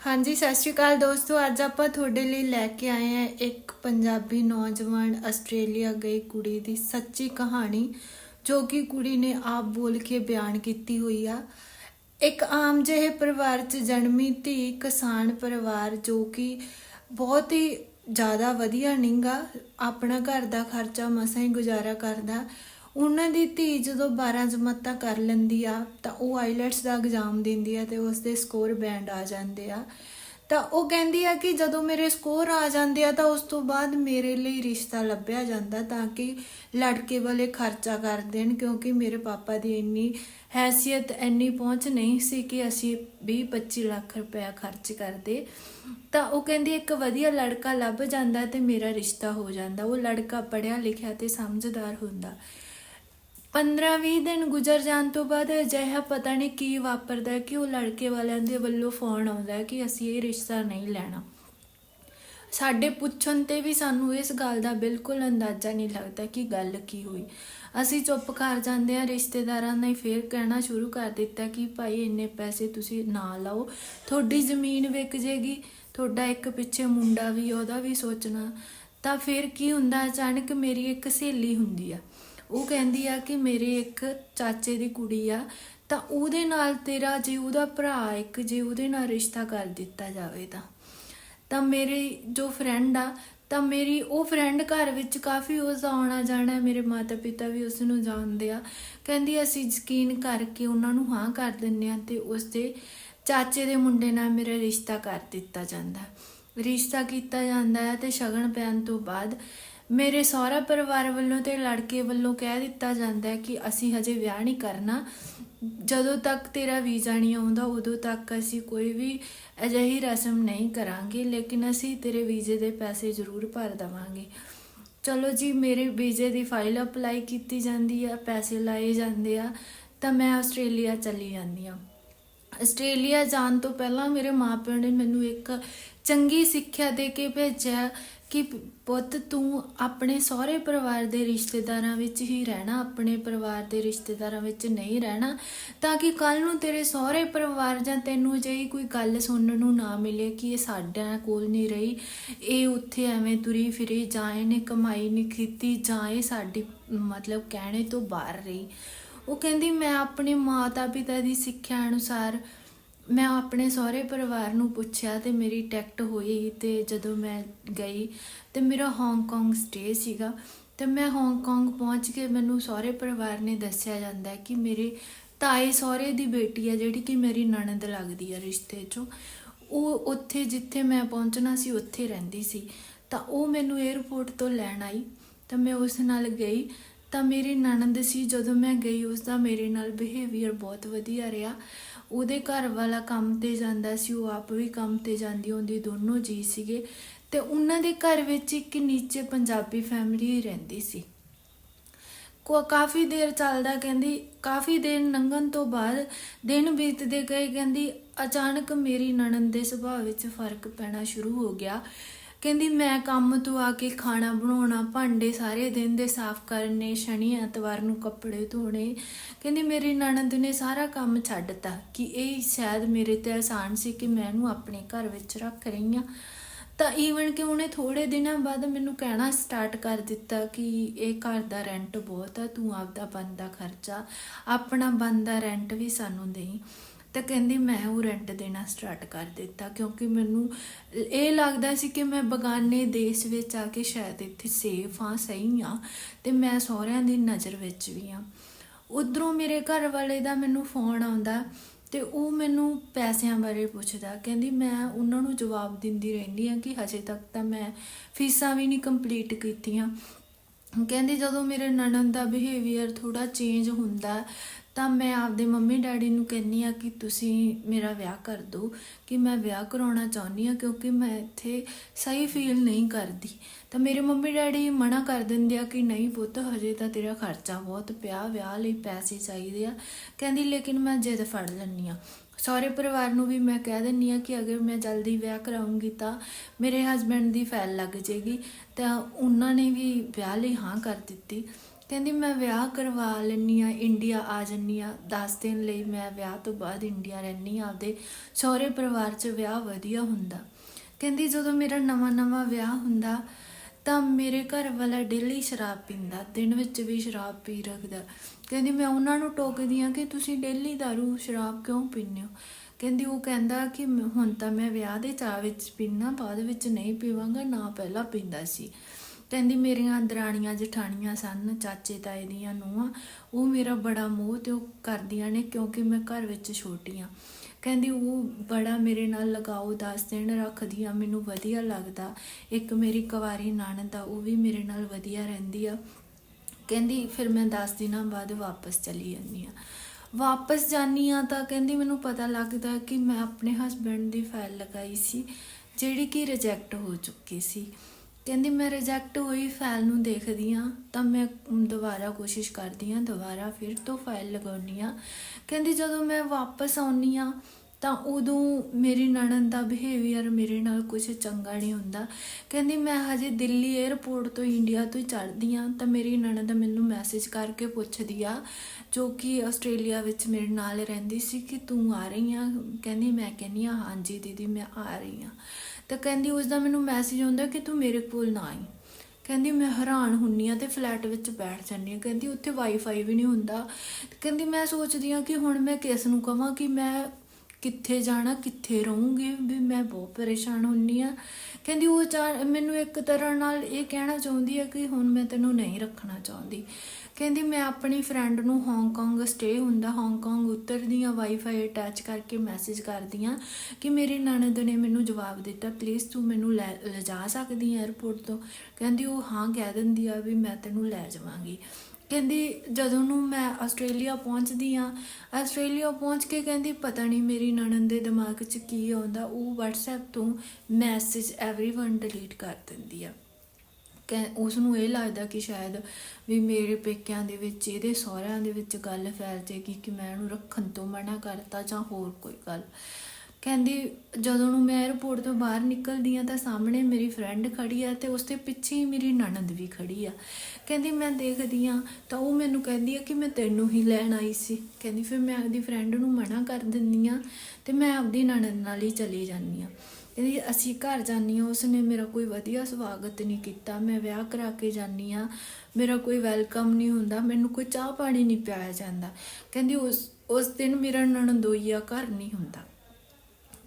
ਹਾਂਜੀ, ਸਤਿ ਸ਼੍ਰੀ ਅਕਾਲ ਦੋਸਤੋ। ਅੱਜ ਆਪਾਂ ਤੁਹਾਡੇ ਲਈ ਲੈ ਕੇ ਆਏ ਹਾਂ ਇੱਕ ਪੰਜਾਬੀ ਨੌਜਵਾਨ ਆਸਟ੍ਰੇਲੀਆ ਗਈ ਕੁੜੀ ਦੀ ਸੱਚੀ ਕਹਾਣੀ, ਜੋ ਕਿ ਕੁੜੀ ਨੇ ਆਪ ਬੋਲ ਕੇ ਬਿਆਨ ਕੀਤੀ ਹੋਈ ਆ। ਇੱਕ ਆਮ ਜਿਹੇ ਪਰਿਵਾਰ 'ਚ ਜਨਮੀ ਧੀ, ਕਿਸਾਨ ਪਰਿਵਾਰ, ਜੋ ਕਿ ਬਹੁਤ ਹੀ ਜ਼ਿਆਦਾ ਵਧੀਆ ਨਿੰਗਾ ਆਪਣਾ ਘਰ ਦਾ ਖਰਚਾ ਮਸਾਂ ਹੀ ਗੁਜ਼ਾਰਾ ਕਰਦਾ। ਉਹਨਾਂ ਦੀ ਧੀ ਜਦੋਂ 12 ਜਮਾਤਾਂ ਕਰ ਲੈਂਦੀ ਆ, ਤਾਂ ਉਹ ਆਈਲੈਟਸ ਦਾ ਐਗਜ਼ਾਮ ਦਿੰਦੀ ਆ ਤੇ ਉਸ ਦੇ ਸਕੋਰ ਬੈਂਡ ਆ ਜਾਂਦੇ ਆ। ਤਾਂ ਉਹ ਕਹਿੰਦੀ ਆ ਕਿ ਜਦੋਂ ਮੇਰੇ ਸਕੋਰ ਆ ਜਾਂਦੇ ਆ, ਤਾਂ ਉਸ ਤੋਂ ਬਾਅਦ ਮੇਰੇ ਲਈ ਰਿਸ਼ਤਾ ਲੱਭਿਆ ਜਾਂਦਾ ਤਾਂ ਕਿ ਲੜਕੇ ਵਾਲੇ ਖਰਚਾ ਕਰ ਦੇਣ, ਕਿਉਂਕਿ ਮੇਰੇ ਪਾਪਾ ਦੀ ਇੰਨੀ ਹੈਸੀਅਤ, ਇੰਨੀ ਪਹੁੰਚ ਨਹੀਂ ਸੀ ਕਿ ਅਸੀਂ 20 25 ਲੱਖ ਰੁਪਇਆ ਖਰਚ ਕਰਦੇ। ਤਾਂ ਉਹ ਕਹਿੰਦੀ, ਇੱਕ ਵਧੀਆ ਲੜਕਾ ਲੱਭ ਜਾਂਦਾ ਤੇ ਮੇਰਾ ਰਿਸ਼ਤਾ ਹੋ ਜਾਂਦਾ। ਉਹ ਲੜਕਾ ਪੜਿਆ ਲਿਖਿਆ ਤੇ ਸਮਝਦਾਰ ਹੁੰਦਾ। 15-20 ਦਿਨ ਗੁਜ਼ਰ ਜਾਣ ਤੋਂ ਬਾਅਦ ਅਜਿਹਾ ਪਤਾ ਨਹੀਂ ਕੀ ਵਾਪਰਦਾ ਕਿ ਉਹ ਲੜਕੇ ਵਾਲਿਆਂ ਦੇ ਵੱਲੋਂ ਫੋਨ ਆਉਂਦਾ ਕਿ ਅਸੀਂ ਇਹ ਰਿਸ਼ਤਾ ਨਹੀਂ ਲੈਣਾ। ਸਾਡੇ ਪੁੱਛਣ ਤੇ ਵੀ ਸਾਨੂੰ ਇਸ ਗੱਲ ਦਾ ਬਿਲਕੁਲ ਅੰਦਾਜ਼ਾ ਨਹੀਂ ਲੱਗਦਾ ਕਿ ਗੱਲ ਕੀ ਹੋਈ। ਅਸੀਂ ਚੁੱਪ ਕਰ ਜਾਂਦੇ ਆ ਰਿਸ਼ਤੇਦਾਰਾਂ ਨੇ ਫੇਰ ਕਹਿਣਾ ਸ਼ੁਰੂ ਕਰ ਦਿੱਤਾ ਕਿ ਭਾਈ ਇੰਨੇ ਪੈਸੇ ਤੁਸੀਂ ਨਾ ਲਾਓ, ਤੁਹਾਡੀ ਜ਼ਮੀਨ ਵਿਕ ਜੇਗੀ, ਤੁਹਾਡਾ ਇੱਕ ਪਿੱਛੇ ਮੁੰਡਾ ਵੀ ਉਹਦਾ ਵੀ ਸੋਚਣਾ। ਤਾਂ ਫਿਰ ਕੀ ਹੁੰਦਾ? ਅਚਾਨਕ ਮੇਰੀ ਇੱਕ ਸਹੇਲੀ ਹੁੰਦੀ ਆ। ਉਹ ਕਹਿੰਦੀ ਆ ਕਿ ਮੇਰੇ ਇੱਕ ਚਾਚੇ ਦੀ ਕੁੜੀ ਆ, ਤਾਂ ਉਹਦੇ ਨਾਲ ਤੇਰਾ ਜੇ ਉਹਦਾ ਭਰਾ ਇੱਕ, ਜੇ ਉਹਦੇ ਨਾਲ ਰਿਸ਼ਤਾ ਕਰ ਦਿੱਤਾ ਜਾਵੇ ਤਾਂ। ਤਾਂ ਮੇਰੀ ਜੋ ਫਰੈਂਡ ਆ, ਤਾਂ ਮੇਰੀ ਉਹ ਫਰੈਂਡ ਘਰ ਵਿੱਚ ਕਾਫੀ ਉਸ ਆਉਣਾ ਜਾਣਾ ਮੇਰੇ ਮਾਤਾ ਪਿਤਾ ਵੀ ਉਸ ਨੂੰ ਜਾਣਦੇ ਆ। ਕਹਿੰਦੀ ਅਸੀਂ ਯਕੀਨ ਕਰਕੇ ਉਹਨਾਂ ਨੂੰ ਹਾਂ ਕਰ ਦਿੰਨੇ ਆ ਤੇ ਉਸ ਦੇ ਚਾਚੇ ਦੇ ਮੁੰਡੇ ਨਾਲ ਮੇਰਾ ਰਿਸ਼ਤਾ ਕਰ ਦਿੱਤਾ ਜਾਂਦਾ। ਰਿਸ਼ਤਾ ਕੀਤਾ ਜਾਂਦਾ ਹੈ ਤੇ ਸ਼ਗਨ ਪੈਣ ਤੋਂ ਬਾਅਦ ਮੇਰੇ ਸਹੁਰਾ ਪਰਿਵਾਰ ਵੱਲੋਂ ਤੇ ਲੜਕੇ ਵੱਲੋਂ ਕਹਿ ਦਿੱਤਾ ਜਾਂਦਾ ਹੈ ਕਿ ਅਸੀਂ ਹਜੇ ਵਿਆਹ ਨਹੀਂ ਕਰਨਾ। ਜਦੋਂ ਤੱਕ ਤੇਰਾ ਵੀਜ਼ਾ ਨਹੀਂ ਆਉਂਦਾ, ਉਦੋਂ ਤੱਕ ਅਸੀਂ ਕੋਈ ਵੀ ਅਜਿਹੀ ਰਸਮ ਨਹੀਂ ਕਰਾਂਗੇ, ਲੇਕਿਨ ਅਸੀਂ ਤੇਰੇ ਵੀਜ਼ੇ ਦੇ ਪੈਸੇ ਜ਼ਰੂਰ ਭਰ ਦੇਵਾਂਗੇ। ਚਲੋ ਜੀ, ਮੇਰੇ ਵੀਜ਼ੇ ਦੀ ਫਾਈਲ ਅਪਲਾਈ ਕੀਤੀ ਜਾਂਦੀ ਆ, ਪੈਸੇ ਲਾਏ ਜਾਂਦੇ ਆ, ਤਾਂ ਮੈਂ ਆਸਟ੍ਰੇਲੀਆ ਚਲੀ ਜਾਂਦੀ ਆ। ਆਸਟ੍ਰੇਲੀਆ ਜਾਣ ਤੋਂ ਪਹਿਲਾਂ ਮੇਰੇ ਮਾਪਿਆਂ ਨੇ ਮੈਨੂੰ ਇੱਕ ਚੰਗੀ ਸਿੱਖਿਆ ਦੇ ਕੇ ਭੇਜਿਆ ਕਿ ਪੁੱਤ, ਤੂੰ ਆਪਣੇ ਸਹੁਰੇ ਪਰਿਵਾਰ ਦੇ ਰਿਸ਼ਤੇਦਾਰਾਂ ਵਿੱਚ ਹੀ ਰਹਿਣਾ, ਆਪਣੇ ਪਰਿਵਾਰ ਦੇ ਰਿਸ਼ਤੇਦਾਰਾਂ ਵਿੱਚ ਨਹੀਂ ਰਹਿਣਾ, ਤਾਂ ਕਿ ਕੱਲ ਨੂੰ ਤੇਰੇ ਸਹੁਰੇ ਪਰਿਵਾਰ ਜਾਂ ਤੈਨੂੰ ਜਿਹੀ ਕੋਈ ਗੱਲ ਸੁਣਨ ਨੂੰ ਨਾ ਮਿਲੇ ਕਿ ਇਹ ਸਾਡਿਆਂ ਕੋਲ ਨਹੀਂ ਰਹੀ। ਇਹ ਉੱਥੇ ਐਵੇਂ ਤੁਰੀ ਫਿਰੀ, ਜਾਂ ਇਹਨੇ ਕਮਾਈ ਨਹੀਂ ਕੀਤੀ, ਜਾਂ ਇਹ ਸਾਡੀ, ਮਤਲਬ ਕਹਿਣੇ ਤੋਂ ਬਾਹਰ ਰਹੀ। ਉਹ ਕਹਿੰਦੀ, ਮੈਂ ਆਪਣੇ ਮਾਤਾ ਪਿਤਾ ਦੀ ਸਿੱਖਿਆ ਅਨੁਸਾਰ ਮੈਂ ਆਪਣੇ ਸਹੁਰੇ ਪਰਿਵਾਰ ਨੂੰ ਪੁੱਛਿਆ ਤੇ ਮੇਰੀ ਟੈਕਟ ਹੋਈ ਤੇ ਜਦੋਂ ਮੈਂ ਗਈ ਤੇ ਮੇਰਾ ਹਾਂਗਕਾਂਗ ਸਟੇ ਸੀਗਾ ਤੇ ਮੈਂ ਹਾਂਗਕਾਂਗ ਪਹੁੰਚ ਕੇ ਮੈਨੂੰ ਸਹੁਰੇ ਪਰਿਵਾਰ ਨੇ ਦੱਸਿਆ ਜਾਂਦਾ ਕਿ ਮੇਰੇ ਤਾਏ ਸਹੁਰੇ ਦੀ ਬੇਟੀ ਆ ਜਿਹੜੀ ਕਿ ਮੇਰੀ ਨਣਦ ਲੱਗਦੀ ਹੈ ਰਿਸ਼ਤੇ 'ਚੋਂ। ਉਹ ਉੱਥੇ ਜਿੱਥੇ ਮੈਂ ਪਹੁੰਚਣਾ ਸੀ, ਉੱਥੇ ਰਹਿੰਦੀ ਸੀ। ਤਾਂ ਉਹ ਮੈਨੂੰ 에ਅਰਪੋਰਟ ਤੋਂ ਲੈਣ ਆਈ ਤਾਂ ਮੈਂ ਉਸ ਨਾਲ ਗਈ। ਤਾਂ ਮੇਰੀ ਨਣਦ ਸੀ, ਜਦੋਂ ਮੈਂ ਗਈ ਉਸ ਦਾ ਮੇਰੇ ਨਾਲ ਬਿਹੇਵੀਅਰ ਬਹੁਤ ਵਧੀਆ ਰਿਹਾ। ਉਹਦੇ ਘਰ ਵਾਲਾ ਕੰਮ ਤੇ ਜਾਂਦਾ ਸੀ, ਉਹ ਆਪ ਵੀ ਕੰਮ ਤੇ ਜਾਂਦੀ ਹੁੰਦੀ ਦੋਨੋਂ ਜੀ ਸੀਗੇ। ਤੇ ਉਹਨਾਂ ਦੇ ਘਰ ਵਿੱਚ ਇੱਕ ਨੀਚੇ ਪੰਜਾਬੀ ਫੈਮਿਲੀ ਹੀ ਰਹਿੰਦੀ ਸੀ। ਕੋ ਕਾਫੀ ਦੇਰ ਚੱਲਦਾ ਕਹਿੰਦੀ, ਕਾਫੀ ਦੇਰ ਲੰਘਣ ਤੋਂ ਬਾਅਦ ਦਿਨ ਬੀਤਦੇ ਗਏ ਕਹਿੰਦੀ, ਅਚਾਨਕ ਮੇਰੀ ਨਣਨ ਦੇ ਸੁਭਾਅ ਵਿੱਚ ਫ਼ਰਕ ਪੈਣਾ ਸ਼ੁਰੂ ਹੋ ਗਿਆ। ਕਹਿੰਦੀ, ਮੈਂ ਕੰਮ ਤੋਂ ਆ ਕੇ ਖਾਣਾ ਬਣਾਉਣਾ, ਭਾਂਡੇ ਸਾਰੇ ਦਿਨ ਦੇ ਸਾਫ਼ ਕਰਨੇ, ਸ਼ਨੀ ਐਤਵਾਰ ਨੂੰ ਕੱਪੜੇ ਧੋਣੇ। ਕਹਿੰਦੀ, ਮੇਰੀ ਨਣਦ ਨੇ ਸਾਰਾ ਕੰਮ ਛੱਡਤਾ ਕਿ ਇਹ ਸ਼ਾਇਦ ਮੇਰੇ ਤੇ ਆਸਾਨ ਸੀ ਕਿ ਮੈਂ ਇਹਨੂੰ ਆਪਣੇ ਘਰ ਵਿੱਚ ਰੱਖ ਰਹੀ ਹਾਂ। ਤਾਂ ਈਵਨ ਕਿ ਉਹਨੇ ਥੋੜੇ ਦਿਨਾਂ ਬਾਅਦ ਮੈਨੂੰ ਕਹਿਣਾ ਸਟਾਰਟ ਕਰ ਦਿੱਤਾ ਕਿ ਇਹ ਘਰ ਦਾ ਰੈਂਟ ਬਹੁਤ ਆ, ਤੂੰ ਆਪਦਾ ਬੰਦਾ ਖਰਚਾ, ਆਪਣਾ ਬੰਦਾ ਰੈਂਟ ਵੀ ਸਾਨੂੰ ਦੇਈ। ਤਾਂ ਕਹਿੰਦੀ ਮੈਂ ਉਹ ਰੈਂਟ ਦੇਣਾ ਸਟਾਰਟ ਕਰ ਦਿੱਤਾ ਕਿਉਂਕਿ ਮੈਨੂੰ ਇਹ ਲੱਗਦਾ ਸੀ ਕਿ ਮੈਂ ਬਗਾਨੇ ਦੇਸ਼ ਵਿੱਚ ਆ ਕੇ ਸ਼ਾਇਦ ਇੱਥੇ ਸੇਫ ਹਾਂ, ਸਹੀ ਹਾਂ ਤੇ ਮੈਂ ਸਹੁਰਿਆਂ ਦੀ ਨਜ਼ਰ ਵਿੱਚ ਵੀ ਹਾਂ। ਉਧਰੋਂ ਮੇਰੇ ਘਰ ਵਾਲੇ ਦਾ ਮੈਨੂੰ ਫੋਨ ਆਉਂਦਾ ਤੇ ਉਹ ਮੈਨੂੰ ਪੈਸਿਆਂ ਬਾਰੇ ਪੁੱਛਦਾ, ਕਹਿੰਦੀ ਮੈਂ ਉਹਨਾਂ ਨੂੰ ਜਵਾਬ ਦਿੰਦੀ ਰਹਿੰਦੀ ਆ ਕਿ ਹਜੇ ਤੱਕ ਤਾਂ ਮੈਂ ਫੀਸਾਂ ਵੀ ਨਹੀਂ ਕੰਪਲੀਟ ਕੀਤੀਆਂ। ਕਹਿੰਦੀ ਜਦੋਂ ਮੇਰੇ ਨਣਨ ਦਾ ਬਿਹੇਵੀਅਰ ਥੋੜਾ ਚੇਂਜ ਹੁੰਦਾ ਤਾਂ ਮੈਂ ਆਪਦੇ ਮੰਮੀ ਡੈਡੀ ਨੂੰ ਕਹਿੰਨੀ ਆ ਕਿ ਤੁਸੀਂ ਮੇਰਾ ਵਿਆਹ ਕਰ ਦਿਓ, ਕਿ ਮੈਂ ਵਿਆਹ ਕਰਾਉਣਾ ਚਾਹੁੰਦੀ ਆ ਕਿਉਂਕਿ ਮੈਂ ਇੱਥੇ ਸਹੀ ਫੀਲ ਨਹੀਂ ਕਰਦੀ। ਤਾਂ ਮੇਰੇ ਮੰਮੀ ਡੈਡੀ ਮਨਾ ਕਰ ਦਿੰਦੇ ਆ ਕਿ ਨਹੀਂ ਪੁੱਤ, ਹਜੇ ਤਾਂ ਤੇਰਾ ਖਰਚਾ ਬਹੁਤ ਪਿਆ, ਵਿਆਹ ਲਈ ਪੈਸੇ ਚਾਹੀਦੇ ਆ। ਕਹਿੰਦੀ, ਲੇਕਿਨ ਮੈਂ ਜਿੱਦ ਫੜ ਲੈਂਦੀ ਆ ਸਹੁਰੇ ਪਰਿਵਾਰ ਨੂੰ ਵੀ ਮੈਂ ਕਹਿ ਦਿੰਨੀ ਆ ਕਿ ਅਗਰ ਮੈਂ ਜਲਦੀ ਵਿਆਹ ਕਰਾਉਂਗੀ ਤਾਂ ਮੇਰੇ ਹਸਬੰਡ ਦੀ ਫੈਲ ਲੱਗ ਜੇਗੀ ਤਾਂ ਉਹਨਾਂ ਨੇ ਵੀ ਵਿਆਹ ਲਈ ਹਾਂ ਕਰ ਦਿੱਤੀ। ਕਹਿੰਦੀ, ਮੈਂ ਵਿਆਹ ਕਰਵਾ ਲੈਨੀ ਆ ਇੰਡੀਆ ਆ ਜੰਨੀ ਆ 10 ਦਿਨ ਲਈ ਮੈਂ ਵਿਆਹ ਤੋਂ ਬਾਅਦ ਇੰਡੀਆ ਰਹਿਨੀ ਆ ਆਪਦੇ ਸਹੁਰੇ ਪਰਿਵਾਰ 'ਚ ਵਿਆਹ ਵਧੀਆ ਹੁੰਦਾ। ਕਹਿੰਦੀ, ਜਦੋਂ ਮੇਰਾ ਨਵਾਂ ਨਵਾਂ ਵਿਆਹ ਹੁੰਦਾ, ਤਾਂ ਮੇਰੇ ਘਰ ਵਾਲਾ ਡੇਲੀ ਸ਼ਰਾਬ ਪੀਂਦਾ, ਦਿਨ ਵਿੱਚ ਵੀ ਸ਼ਰਾਬ ਪੀ ਰੱਖਦਾ। ਕਹਿੰਦੀ, ਮੈਂ ਉਹਨਾਂ ਨੂੰ ਟੋਕਦੀ ਆ ਕਿ ਤੁਸੀਂ ਡੇਲੀ ਦਾਰੂ, ਸ਼ਰਾਬ ਕਿਉਂ ਪੀਂਦੇ ਹੋ? ਕਹਿੰਦੀ, ਉਹ ਕਹਿੰਦਾ ਕਿ ਮ- ਹੁਣ ਤਾਂ ਮੈਂ ਵਿਆਹ ਦੇ ਚਾਅ ਵਿੱਚ ਪੀਣਾ ਬਾਅਦ ਵਿੱਚ ਨਹੀਂ ਪੀਵਾਂਗਾ, ਨਾ ਪਹਿਲਾਂ ਪੀਂਦਾ ਸੀ। ਕਹਿੰਦੀ ਮੇਰੀਆਂ ਦਰਾਣੀਆਂ ਜਠਾਣੀਆਂ ਸਨ, ਚਾਚੇ ਤਾਏ ਦੀਆਂ ਨੂੰਹਾਂ। ਉਹ ਮੇਰਾ ਬੜਾ ਮੋਹ ਤੇ ਉਹ ਕਰਦੀਆਂ ਨੇ ਕਿਉਂਕਿ ਮੈਂ ਘਰ ਵਿੱਚ ਛੋਟੀ ਆ। ਕਹਿੰਦੀ ਉਹ ਬੜਾ ਮੇਰੇ ਨਾਲ ਲਗਾਓ 10 ਦਿਨ ਰੱਖਦੀ ਰੱਖਦੀਆਂ ਮੈਨੂੰ ਵਧੀਆ ਲੱਗਦਾ। ਇੱਕ ਮੇਰੀ ਕੁਵਾਰੀ ਨਣਦ ਆ, ਉਹ ਵੀ ਮੇਰੇ ਨਾਲ ਵਧੀਆ ਰਹਿੰਦੀ ਆ। ਕਹਿੰਦੀ ਫਿਰ ਮੈਂ 10 ਦਿਨਾਂ ਬਾਅਦ ਵਾਪਸ ਚਲੀ ਜਾਂਦੀ ਆ। ਵਾਪਸ ਜਾਨੀ ਆ ਤਾਂ ਕਹਿੰਦੀ ਮੈਨੂੰ ਪਤਾ ਲੱਗਦਾ ਕਿ ਮੈਂ ਆਪਣੇ ਹਸਬੰਡ ਦੀ ਫਾਈਲ ਲਗਾਈ ਸੀ, ਜਿਹੜੀ ਕਿ ਰਿਜੈਕਟ ਹੋ ਚੁੱਕੀ ਸੀ। ਕਹਿੰਦੀ, ਮੈਂ ਰਿਜੈਕਟ ਹੋਈ ਫਾਈਲ ਨੂੰ ਦੇਖਦੀ ਆ, ਤਾਂ ਮੈਂ ਦੁਬਾਰਾ ਕੋਸ਼ਿਸ਼ ਕਰਦੀ ਆ, ਦੁਬਾਰਾ ਫਿਰ ਤੋਂ ਫਾਈਲ ਲਗਾਉਣੀ ਆ। ਕਹਿੰਦੀ, ਜਦੋਂ ਮੈਂ ਵਾਪਸ ਆਉਣੀ ਆ ਤਾਂ ਉਦੋਂ ਮੇਰੀ ਨਣਨ ਦਾ ਬਿਹੇਵੀਅਰ ਮੇਰੇ ਨਾਲ ਕੁਝ ਚੰਗਾ ਨਹੀਂ ਹੁੰਦਾ। ਕਹਿੰਦੀ, ਮੈਂ ਹਜੇ ਦਿੱਲੀ 에ਅਰਪੋਰਟ ਤੋਂ ਇੰਡੀਆ ਤੋਂ ਚੜ੍ਹਦੀ ਆ। ਤਾਂ ਮੇਰੀ ਨਣਦ ਮੈਨੂੰ ਮੈਸੇਜ ਕਰਕੇ ਪੁੱਛਦੀ ਆ, ਜੋ ਕਿ ਆਸਟ੍ਰੇਲੀਆ ਵਿੱਚ ਮੇਰੇ ਨਾਲ ਰਹਿੰਦੀ ਸੀ ਕਿ ਤੂੰ ਆ ਰਹੀ ਆ? ਕਹਿੰਦੀ, ਮੈਂ ਕਹਿੰਦੀ ਆ, ਹਾਂਜੀ ਦੀਦੀ, ਮੈਂ ਆ ਰਹੀ ਆ। ਤਾਂ ਕਹਿੰਦੀ, ਉਸ ਦਾ ਮੈਨੂੰ ਮੈਸੇਜ ਆਉਂਦਾ ਕਿ ਤੂੰ ਮੇਰੇ ਕੋਲ ਨਾ ਆਈ। ਕਹਿੰਦੀ, ਮੈਂ ਹੈਰਾਨ ਹੁੰਨੀ ਆ ਤੇ ਫਲੈਟ ਵਿੱਚ ਬੈਠ ਜਾਂਦੀ ਆ। ਕਹਿੰਦੀ, ਉੱਥੇ ਵਾਈਫਾਈ ਵੀ ਨਹੀਂ ਹੁੰਦਾ। ਕਹਿੰਦੀ, ਮੈਂ ਸੋਚਦੀ ਆ ਕਿ ਹੁਣ ਮੈਂ ਕਿਸ ਨੂੰ ਕਹਾਂ ਕਿ ਮੈਂ ਕਿੱਥੇ ਜਾਣਾ, ਕਿੱਥੇ ਰਹੂੰਗੀ? ਵੀ ਮੈਂ ਬਹੁਤ ਪਰੇਸ਼ਾਨ ਹੁੰਨੀ ਆ। ਕਹਿੰਦੀ, ਉਹ ਚਾ- ਮੈਨੂੰ ਇੱਕ ਤਰ੍ਹਾਂ ਨਾਲ ਇਹ ਕਹਿਣਾ ਚਾਹੁੰਦੀ ਆ ਕਿ ਹੁਣ ਮੈਂ ਤੈਨੂੰ ਨਹੀਂ ਰੱਖਣਾ ਚਾਹੁੰਦੀ। ਕਹਿੰਦੀ, ਮੈਂ ਆਪਣੀ ਫਰੈਂਡ ਨੂੰ ਹਾਂਗਕਾਂਗ ਸਟੇ ਹੁੰਦਾ ਹਾਂਗਕਾਂਗ ਉਤਰਦੀ ਆ ਵਾਈਫਾਈ ਅਟੈਚ ਕਰਕੇ ਮੈਸੇਜ ਕਰਦੀ ਆ ਕਿ ਮੇਰੇ ਨਣਦ ਨੇ ਮੈਨੂੰ ਜਵਾਬ ਦਿੱਤਾ ਪਲੀਜ਼ ਤੂੰ ਮੈਨੂੰ ਲੈ, ਲਿਜਾ ਸਕਦੀ ਹੈ 에ਅਰਪੋਰਟ ਤੋਂ? ਕਹਿੰਦੀ, ਉਹ ਹਾਂ ਕਹਿ ਦਿੰਦੀ ਆ ਵੀ ਮੈਂ ਤੈਨੂੰ ਲੈ ਜਾਵਾਂਗੀ। ਕਹਿੰਦੀ ਜਦੋਂ ਨੂੰ ਮੈਂ ਆਸਟ੍ਰੇਲੀਆ ਪਹੁੰਚਦੀ ਆ ਆਸਟ੍ਰੇਲੀਆ ਪਹੁੰਚ ਕੇ ਕਹਿੰਦੀ ਪਤਾ ਨਹੀਂ ਮੇਰੀ ਨਣਦ ਦੇ ਦਿਮਾਗ 'ਚ ਕੀ ਆਉਂਦਾ ਉਹ WhatsApp ਤੋਂ ਮੈਸੇਜ एवरीवन ਡਿਲੀਟ ਕਰ ਦਿੰਦੀ ਆ ਕਿ ਉਸ ਨੂੰ ਇਹ ਲੱਗਦਾ ਕਿ ਸ਼ਾਇਦ ਵੀ ਮੇਰੇ ਪੇਕਿਆਂ ਦੇ ਵਿੱਚ ਇਹਦੇ ਸਹੁਰਿਆਂ ਦੇ ਵਿੱਚ ਗੱਲ ਫੈਲ ਜਾਏਗੀ ਕਿ ਮੈਂ ਇਹਨੂੰ ਰੱਖਣ ਤੋਂ ਮਨਾ ਕਰਤਾ ਜਾਂ ਹੋਰ ਕੋਈ ਗੱਲ ਕਹਿੰਦੀ, ਜਦੋਂ ਨੂੰ ਮੈਂ 에ਅਰਪੋਰਟ ਤੋਂ ਬਾਹਰ ਨਿਕਲਦੀ ਆ ਤਾਂ ਸਾਹਮਣੇ ਮੇਰੀ ਫਰੈਂਡ ਖੜੀ ਆ ਤੇ ਉਸ ਦੇ ਪਿੱਛੇ ਹੀ ਮੇਰੀ ਨਣਦ ਵੀ ਖੜੀ ਆ। ਕਹਿੰਦੀ, ਮੈਂ ਦੇਖਦੀ ਆ ਤਾਂ ਉਹ ਮੈਨੂੰ ਕਹਿੰਦੀ ਆ ਕਿ ਮੈਂ ਤੈਨੂੰ ਹੀ ਲੈਣ ਆਈ ਸੀ। ਕਹਿੰਦੀ, ਫਿਰ ਮੈਂ ਆਪਦੀ ਫਰੈਂਡ ਨੂੰ ਮਨਾ ਕਰ ਦਿੰਦੀ ਆ ਤੇ ਮੈਂ ਆਪਦੀ ਨਣਦ ਨਾਲ ਹੀ ਚਲੀ ਜਾਂਦੀ ਆ ਕਹਿੰਦੀ, ਅਸੀਂ ਘਰ ਜਾਂਦੀ ਹਾਂ। ਉਸਨੇ ਮੇਰਾ ਕੋਈ ਵਧੀਆ ਸਵਾਗਤ ਨਹੀਂ ਕੀਤਾ। ਮੈਂ ਵਿਆਹ ਕਰਾ ਕੇ ਜਾਂਦੀ ਹਾਂ। ਮੇਰਾ ਕੋਈ ਵੈਲਕਮ ਨਹੀਂ ਹੁੰਦਾ। ਮੈਨੂੰ ਕੋਈ ਚਾਹ ਪਾਣੀ ਨਹੀਂ ਪਿਆਇਆ ਜਾਂਦਾ। ਕਹਿੰਦੀ, ਉਸ ਉਸ ਦਿਨ ਮੇਰਾ ਨਣਦੋਈਆ ਘਰ ਨਹੀਂ ਹੁੰਦਾ।